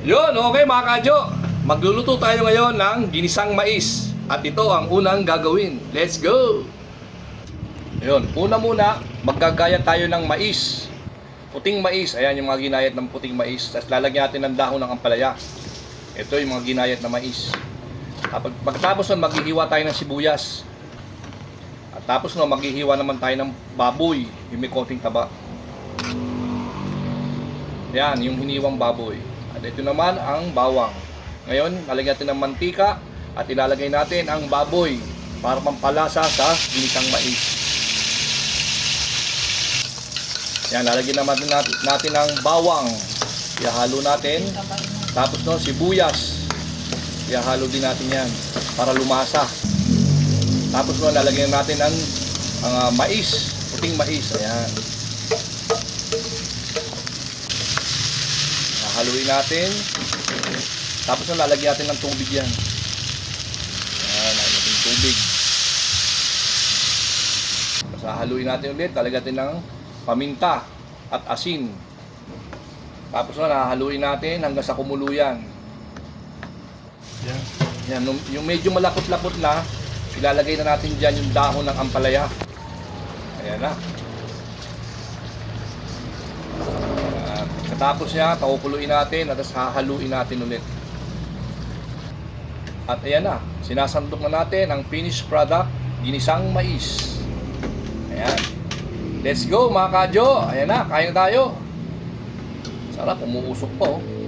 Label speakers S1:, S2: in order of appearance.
S1: Yun, okay mga kadyo. Magluluto tayo ngayon ng ginisang mais. At ito ang unang gagawin. Let's go! Yun, una muna, maggagaya tayo ng mais. Puting mais, ayan yung mga ginayat ng puting mais. Tapos lalagyan natin ng dahon ng ampalaya. Ito yung mga ginayat na mais. Kapag, pagkatapos nun, maghihiwa tayo ng sibuyas. At tapos no, maghihiwa naman tayo ng baboy. Yung may taba. Yan, yung hiniwang baboy. At ito naman ang bawang. Ngayon, lalagyan natin ng mantika at ilalagay natin ang baboy para pampalasa sa ginisang mais. Yan, lalagyan naman natin, natin ng bawang. Ihalo natin. Tapos no, sibuyas. Ihalo din natin yan para lumasa. Tapos no, lalagyan natin ang, ang ah, mais. Puting mais. Ayan. Haluin natin. Tapos na lalagyan natin ng tubig yan. Ayan, lalagyan tubig. Tapos haluin natin ulit. Lalagyan natin ng paminta at asin. Tapos na haluin natin hanggang sa kumuluyan. Yan. Yan, nung- yung medyo malapot-lapot na, ilalagay na natin dyan yung dahon ng ampalaya. Ayan na. At Katapos niya, pakukuluin natin at hahaluin natin ulit. At ayan na, sinasandok na natin ang finished product, ginisang mais. Ayan. Let's go mga kadyo. Ayan na, kain na tayo. Sarap, umuusok pa oh.